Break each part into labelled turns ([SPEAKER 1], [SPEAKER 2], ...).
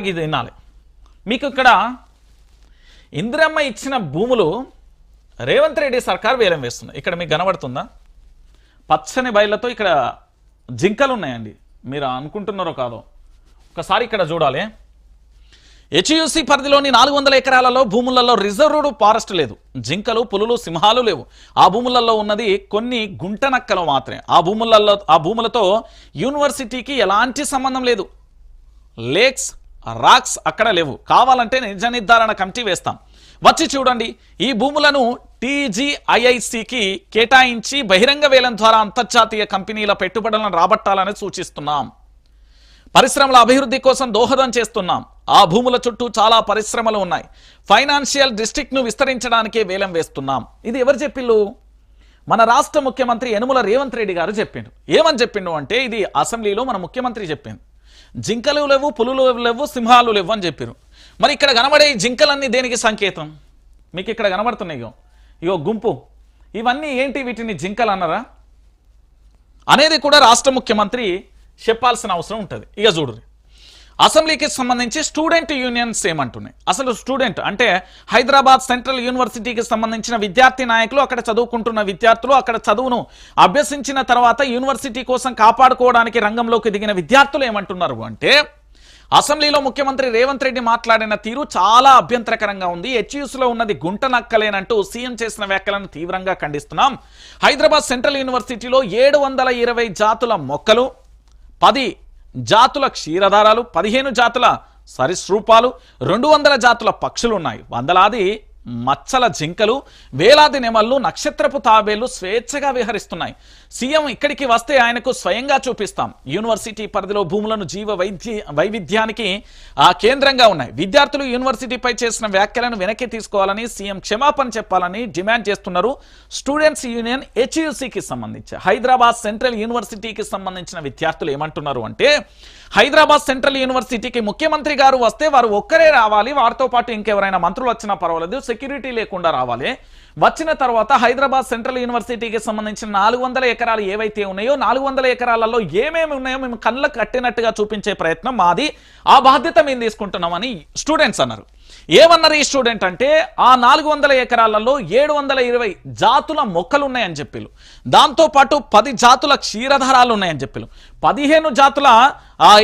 [SPEAKER 1] ఇది వినాలి. మీకు ఇక్కడ ఇందిరమ్మ ఇచ్చిన భూములు రేవంత్ రెడ్డి సర్కార్ వేలం వేస్తుంది. ఇక్కడ మీకు కనబడుతుందా? పచ్చని బయళ్ళతో ఇక్కడ జింకలు ఉన్నాయండి. మీరు అనుకుంటున్నారో కాదో. ఒకసారి ఇక్కడ చూడాలి. హెచ్యుసి పరిధిలోని నాలుగు వందల ఎకరాలలో భూములలో రిజర్వ్డ్ ఫారెస్ట్ లేదు. జింకలు పులులు సింహాలు లేవు. ఆ భూములలో ఉన్నది కొన్ని గుంటనక్కలు మాత్రమే. ఆ భూములలో ఆ భూములతో యూనివర్సిటీకి ఎలాంటి సంబంధం లేదు. లేక్స్ రాక్స్ అక్కడ లేవు. కావాలంటే నిజ నిర్ధారణ కమిటీ వేస్తాం. వచ్చి చూడండి ఈ భూములను టీజీఐఐసికి కేటాయించి బహిరంగ వేలం ద్వారా అంతర్జాతీయ కంపెనీల పెట్టుబడులను రాబట్టాలని సూచిస్తున్నాం. పరిశ్రమల అభివృద్ధి కోసం దోహదం చేస్తున్నాం. ఆ భూముల చుట్టూ చాలా పరిశ్రమలు ఉన్నాయి. ఫైనాన్షియల్ డిస్ట్రిక్ట్ను విస్తరించడానికే వేలం వేస్తున్నాం. ఇది ఎవరు చెప్పిళ్ళు మన రాష్ట్ర ముఖ్యమంత్రి యనుమల రేవంత్ రెడ్డి గారు చెప్పిండు. ఏమని చెప్పిండు అంటే ఇది అసెంబ్లీలో మన ముఖ్యమంత్రి చెప్పింది జింకలు లేవు పులులు లేవు సింహాలు లేవు అని చెప్పారు. మరి ఇక్కడ కనబడే జింకలన్నీ దేనికి సంకేతం? మీకు ఇక్కడ కనబడుతున్నాయి ఇగో. ఇగో గుంపు. ఇవన్నీ ఏంటి వీటిని జింకలు అన్నరా? అనేది కూడా రాష్ట్ర ముఖ్యమంత్రి చెప్పాల్సిన అవసరం ఉంటుంది. ఇక చూడు అసెంబ్లీకి సంబంధించి స్టూడెంట్ యూనియన్స్ ఏమంటున్నాయి? అసలు స్టూడెంట్ అంటే హైదరాబాద్ సెంట్రల్ యూనివర్సిటీకి సంబంధించిన విద్యార్థి నాయకులు అక్కడ చదువుకుంటున్న విద్యార్థులు అక్కడ చదువును అభ్యసించిన తర్వాత యూనివర్సిటీ కోసం కాపాడుకోవడానికి రంగంలోకి దిగిన విద్యార్థులు ఏమంటున్నారు అంటే అసెంబ్లీలో ముఖ్యమంత్రి రేవంత్ రెడ్డి మాట్లాడిన తీరు చాలా అభ్యంతరకరంగా ఉంది. హెచ్యూస్లో ఉన్నది గుంట నక్కలేనంటూ సీఎం చేసిన వ్యాఖ్యలను తీవ్రంగా ఖండిస్తున్నాం. హైదరాబాద్ సెంట్రల్ యూనివర్సిటీలో ఏడు వందల ఇరవై జాతుల మొక్కలు పది జాతుల క్షీరధారాలు పదిహేను జాతుల సరీసృపాలు రెండు వందల జాతుల పక్షులు ఉన్నాయి వందలాది మచ్చల జింకలు వేలాది నెమళ్ళు నక్షత్రపు తాబేళ్ళు స్వేచ్ఛగా విహరిస్తున్నాయి. సీఎం ఇక్కడికి వస్తే ఆయనకు స్వయంగా చూపిస్తాం. యూనివర్సిటీ పరిధిలో భూములను జీవ వైద్య వైవిధ్యానికి ఆ కేంద్రంగా ఉన్నాయి. విద్యార్థులు యూనివర్సిటీపై చేసిన వ్యాఖ్యలను వెనక్కి తీసుకోవాలని సీఎం క్షమాపణ చెప్పాలని డిమాండ్ చేస్తున్నారు. స్టూడెంట్స్ యూనియన్ హెచ్యుసికి సంబంధించి. హైదరాబాద్ సెంట్రల్ యూనివర్సిటీకి సంబంధించిన విద్యార్థులు ఏమంటున్నారు అంటే హైదరాబాద్ సెంట్రల్ యూనివర్సిటీకి ముఖ్యమంత్రి గారు వస్తే వారు ఒక్కరే రావాలి. వారితో పాటు ఇంకెవరైనా మంత్రులు వచ్చినా పర్వాలేదు. సెక్యూరిటీ లేకుండా రావాలి. వచ్చిన తర్వాత హైదరాబాద్ సెంట్రల్ యూనివర్సిటీకి సంబంధించిన నాలుగు వందల ఎకరాలు ఏవైతే ఉన్నాయో నాలుగు వందల ఎకరాలలో ఏమేమి ఉన్నాయో మేము కళ్ళకు కట్టినట్టుగా చూపించే ప్రయత్నం మాది. ఆ బాధ్యత మేము తీసుకుంటున్నామని స్టూడెంట్స్ అన్నారు. ఏమన్నారు ఈ స్టూడెంట్ అంటే ఆ నాలుగు వందల ఎకరాలలో ఏడు వందల ఇరవై జాతుల మొక్కలు ఉన్నాయని చెప్పారు దాంతో పాటు పది జాతుల క్షీరధారాలు ఉన్నాయని చెప్పారు పదిహేను జాతుల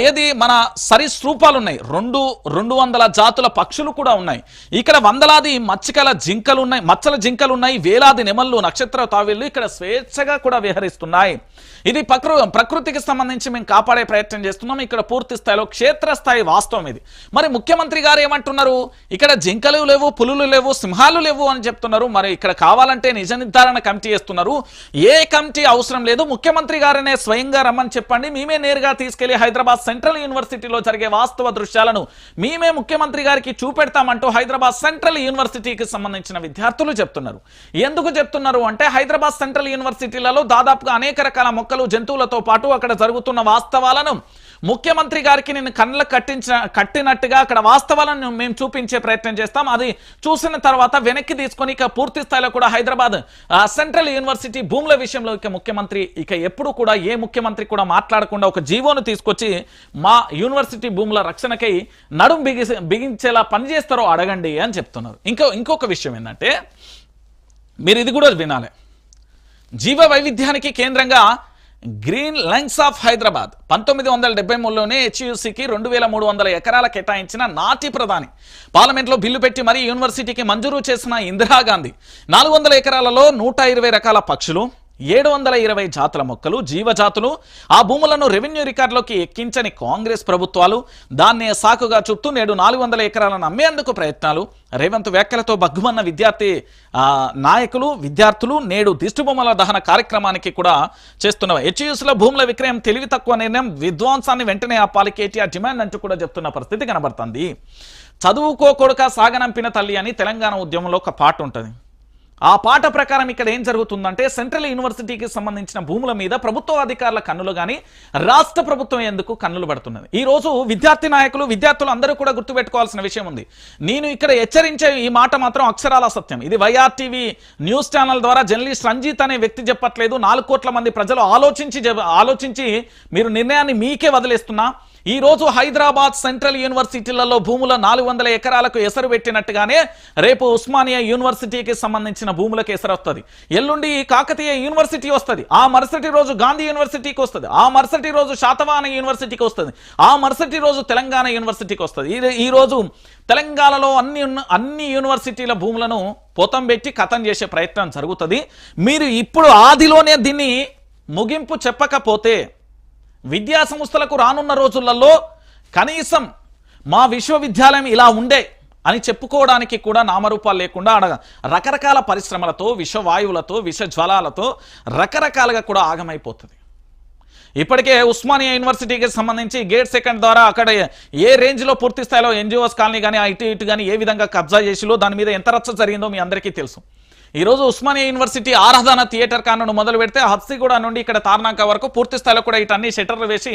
[SPEAKER 1] ఏది మన సరీసృపాలు ఉన్నాయి రెండు రెండు వందల జాతుల పక్షులు కూడా ఉన్నాయి. ఇక్కడ వందలాది మచ్చికల జింకలు ఉన్నాయి మచ్చల జింకలు ఉన్నాయి వేలాది నెమళ్ళు నక్షత్ర తావిళ్ళు ఇక్కడ స్వేచ్ఛగా కూడా విహరిస్తున్నాయి. ఇది ప్రకృ ప్రకృతికి సంబంధించి మేము కాపాడే ప్రయత్నం చేస్తున్నాం. ఇక్కడ పూర్తి స్థాయిలో క్షేత్రస్థాయి వాస్తవం ఇది. మరి ముఖ్యమంత్రి గారు ఏమంటున్నారు? ఇక్కడ జింకలు లేవు పులులు లేవు సింహాలు లేవు అని చెప్తున్నారు. మరి ఇక్కడ కావాలంటే నిజ నిర్ధారణ కమిటీ చేస్తున్నారు. ఏ కమిటీ అవసరం లేదు. ముఖ్యమంత్రి గారనే స్వయంగా రమ్మని చెప్పండి. మేమే నేరుగా తీసుకెళ్ళి హైదరాబాద్ సెంట్రల్ యూనివర్సిటీలో జరిగే వాస్తవ దృశ్యాలను మేమే ముఖ్యమంత్రి గారికి చూపెడతామంటూ హైదరాబాద్ సెంట్రల్ యూనివర్సిటీకి సంబంధించిన విద్యార్థులు చెప్తున్నారు. ఎందుకు చెప్తున్నారు అంటే హైదరాబాద్ సెంట్రల్ యూనివర్సిటీలలో దాదాపుగా అనేక రకాల మొక్కలు జంతువులతో పాటు అక్కడ జరుగుతున్న వాస్తవాలను ముఖ్యమంత్రి గారికి నేను కళ్ళకు కట్టించిన కట్టినట్టుగా అక్కడ వాస్తవాలను మేము చూపించే ప్రయత్నం చేస్తాం. అది చూసిన తర్వాత వెనక్కి తీసుకొని ఇక పూర్తి స్థాయిలో కూడా హైదరాబాద్ సెంట్రల్ యూనివర్సిటీ భూముల విషయంలో ఇక ముఖ్యమంత్రి ఇక ఎప్పుడు కూడా ఏ ముఖ్యమంత్రి కూడా మాట్లాడకుండా ఒక జీవోను తీసుకొచ్చి మా యూనివర్సిటీ భూముల రక్షణకై నడుం బిగి బిగించేలా పనిచేస్తారో అడగండి అని చెప్తున్నారు. ఇంకో ఇంకొక విషయం ఏంటంటే మీరు ఇది కూడా వినాలి. జీవ వైవిధ్యానికి కేంద్రంగా గ్రీన్ లంగ్స్ ఆఫ్ హైదరాబాద్. పంతొమ్మిది వందల డెబ్బై మూడులోనే హెచ్యుసికి రెండు వేల మూడు వందల ఎకరాల కేటాయించిన నాటి ప్రధాని. పార్లమెంట్లో బిల్లు పెట్టి మరీ యూనివర్సిటీకి మంజూరు చేసిన ఇందిరాగాంధీ. నాలుగు వందల ఎకరాలలో నూట ఇరవై రకాల పక్షులు ఏడు వందల ఇరవై జాతుల మొక్కలు జీవజాతులు ఆ భూములను రెవెన్యూ రికార్డులోకి ఎక్కించని కాంగ్రెస్ ప్రభుత్వాలు దాన్నే సాకుగా చూపుతూ నేడు నాలుగు వందల ఎకరాలను అమ్మేందుకు ప్రయత్నాలు. రేవంత్ వ్యాఖ్యలతో బగ్గుమన్న విద్యార్థి నాయకులు విద్యార్థులు నేడు దిష్టిబొమ్మల దహన కార్యక్రమానికి కూడా చేస్తున్న హెచ్యుఎస్లో భూముల విక్రయం తెలివి తక్కువ నిర్ణయం విధ్వంసాన్ని వెంటనే ఆపాలి కేటీఆర్ డిమాండ్ అంటూ కూడా చెప్తున్న పరిస్థితి కనబడుతుంది. చదువుకో కొడుక సాగనంపిన తల్లి అని తెలంగాణ ఉద్యమంలో ఒక పాట ఉంటుంది. ఆ పాట ప్రకారం ఇక్కడ ఏం జరుగుతుందంటే సెంట్రల్ యూనివర్సిటీకి సంబంధించిన భూముల మీద ప్రభుత్వ అధికారుల కన్నులు కానీ రాష్ట్ర ప్రభుత్వం ఎందుకు కన్నులు పడుతున్నది ఈ రోజు విద్యార్థి నాయకులు విద్యార్థులు అందరూ కూడా గుర్తుపెట్టుకోవాల్సిన విషయం ఉంది. నేను ఇక్కడ హెచ్చరించే ఈ మాట మాత్రం అక్షరాల సత్యం. ఇది వైఆర్టీవీ న్యూస్ ఛానల్ ద్వారా జర్నలిస్ట్ రంజిత్ అనే వ్యక్తి చెప్పట్లేదు. నాలుగు కోట్ల మంది ప్రజలు ఆలోచించి ఆలోచించి మీరు నిర్ణయాన్ని మీకే వదిలేస్తున్నా. ఈ రోజు హైదరాబాద్ సెంట్రల్ యూనివర్సిటీలలో భూముల నాలుగు వందల ఎకరాలకు ఎసరు పెట్టినట్టుగానే రేపు ఉస్మానియా యూనివర్సిటీకి సంబంధించిన భూములకు ఎసరు వస్తుంది ఎల్లుండి కాకతీయ యూనివర్సిటీ వస్తుంది. ఆ మరుసటి రోజు గాంధీ యూనివర్సిటీకి వస్తుంది. ఆ మరుసటి రోజు శాతవాహన యూనివర్సిటీకి వస్తుంది. ఆ మరుసటి రోజు తెలంగాణ యూనివర్సిటీకి వస్తుంది. ఈ- ఈ రోజు తెలంగాణలో అన్ని ఉన్న- అన్ని యూనివర్సిటీల భూములను పొతం పెట్టి కథం చేసే ప్రయత్నం జరుగుతుంది. మీరు ఇప్పుడు ఆదిలోనే దీన్ని ముగింపు చెప్పకపోతే విద్యా సంస్థలకు రానున్న రోజులలో కనీసం మా విశ్వవిద్యాలయం ఇలా ఉండే అని చెప్పుకోవడానికి కూడా నామరూపాలు లేకుండా అడగ. రకరకాల పరిశ్రమలతో విషవాయువులతో విష జ్వలాలతో రకరకాలుగా కూడా ఆగమైపోతుంది. ఇప్పటికే ఉస్మానియా యూనివర్సిటీకి సంబంధించి గేట్ సెకండ్ ద్వారా అక్కడ ఏ రేంజ్లో పూర్తి స్థాయిలో ఎన్జిఓస్ కాలనీ కానీ ఐటీ ఇటు కానీ ఏ విధంగా కబ్జా చేసిలో దాని మీద ఎంత రచ్చ జరిగిందో మీ అందరికీ తెలుసు. ఈరోజు ఉస్మానియా యూనివర్సిటీ ఆరాధన థియేటర్ కానుండి మొదలు పెడితే హబ్సిగూడ నుండి ఇక్కడ తార్నాక వరకు పూర్తి స్థాయిలో కూడా ఇటన్ని షట్టర్లు వేసి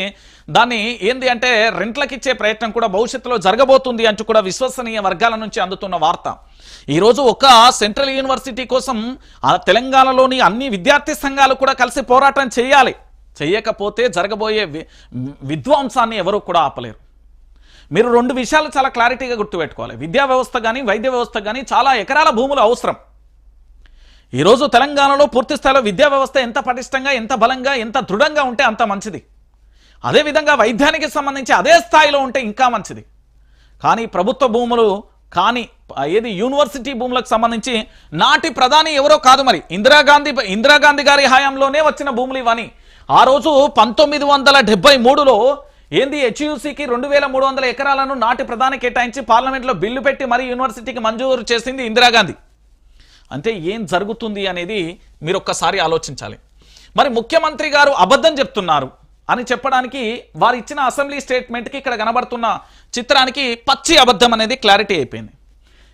[SPEAKER 1] దాన్ని ఏంది అంటే రెంట్లకిచ్చే ప్రయత్నం కూడా భవిష్యత్తులో జరగబోతుంది అంటూ కూడా విశ్వసనీయ వర్గాల నుంచి అందుతున్న వార్త. ఈరోజు ఒక సెంట్రల్ యూనివర్సిటీ కోసం ఆ తెలంగాణలోని అన్ని విద్యార్థి సంఘాలు కూడా కలిసి పోరాటం చేయాలి. చేయకపోతే జరగబోయే వి- విధ్వంసాన్ని ఎవరు కూడా ఆపలేరు. మీరు రెండు విషయాలు చాలా క్లారిటీగా గుర్తుపెట్టుకోవాలి. విద్యా వ్యవస్థ కానీ వైద్య వ్యవస్థ కానీ చాలా ఎకరాల భూములు అవసరం. ఈరోజు తెలంగాణలో పూర్తి స్థాయిలో విద్యా వ్యవస్థ ఎంత పటిష్టంగా ఎంత బలంగా ఎంత దృఢంగా ఉంటే అంత మంచిది. అదేవిధంగా వైద్యానికి సంబంధించి అదే స్థాయిలో ఉంటే ఇంకా మంచిది. కానీ ప్రభుత్వ భూములు కానీ ఏది యూనివర్సిటీ భూములకు సంబంధించి నాటి ప్రధాని ఎవరో కాదు మరి. ఇందిరాగాంధీ ఇందిరాగాంధీ గారి హయాంలోనే వచ్చిన భూములు ఇవని. ఆ రోజు పంతొమ్మిది వందల డెబ్బై మూడులో ఏంది హెచ్యూసీకి రెండు వేల మూడు వందల ఎకరాలను నాటి ప్రధాని కేటాయించి పార్లమెంట్లో బిల్లు పెట్టి మరి యూనివర్సిటీకి మంజూరు చేసింది ఇందిరాగాంధీ. అంటే ఏం జరుగుతుంది అనేది మీరు ఒక్కసారి ఆలోచించాలి. మరి ముఖ్యమంత్రి గారు అబద్ధం చెప్తున్నారు అని చెప్పడానికి వారు ఇచ్చిన అసెంబ్లీ స్టేట్మెంట్కి ఇక్కడ కనబడుతున్న చిత్రానికి పచ్చి అబద్ధం అనేది క్లారిటీ అయిపోయింది.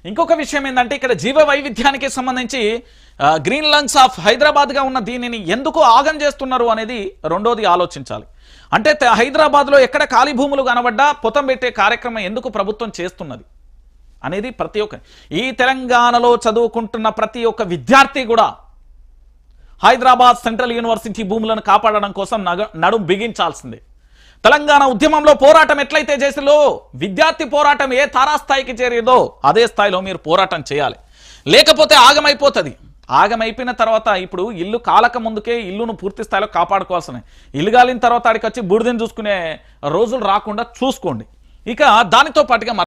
[SPEAKER 1] ఇంకొక విషయం ఏంటంటే ఇక్కడ జీవ వైవిధ్యానికి సంబంధించి గ్రీన్ లంగ్స్ ఆఫ్ హైదరాబాద్గా ఉన్న దీనిని ఎందుకు ఆగం చేస్తున్నారు అనేది రెండోది ఆలోచించాలి. అంటే హైదరాబాద్లో ఎక్కడ ఖాళీ భూములు కనబడ్డా పొతం పెట్టే కార్యక్రమం ఎందుకు ప్రభుత్వం చేస్తున్నది? అనేది ప్రతి ఒక్క ఈ తెలంగాణలో చదువుకుంటున్న ప్రతి ఒక్క విద్యార్థి కూడా హైదరాబాద్ సెంట్రల్ యూనివర్సిటీ భూములను కాపాడడం కోసం నగ నడుం బిగించాల్సిందే. తెలంగాణ ఉద్యమంలో పోరాటం ఎట్లయితే చేసిందో విద్యార్థి పోరాటం ఏ తారాస్థాయికి చేరేదో అదే స్థాయిలో మీరు పోరాటం చేయాలి. లేకపోతే ఆగమైపోతుంది. ఆగమైపోయిన తర్వాత ఇప్పుడు ఇల్లు కాలక ముందుకే ఇల్లును పూర్తి స్థాయిలో కాపాడుకోవాల్సిన ఇల్లు గాలిన తర్వాత ఆడికి వచ్చి బూడిదని చూసుకునే రోజులు రాకుండా చూసుకోండి. ఇక దానితో పాటుగా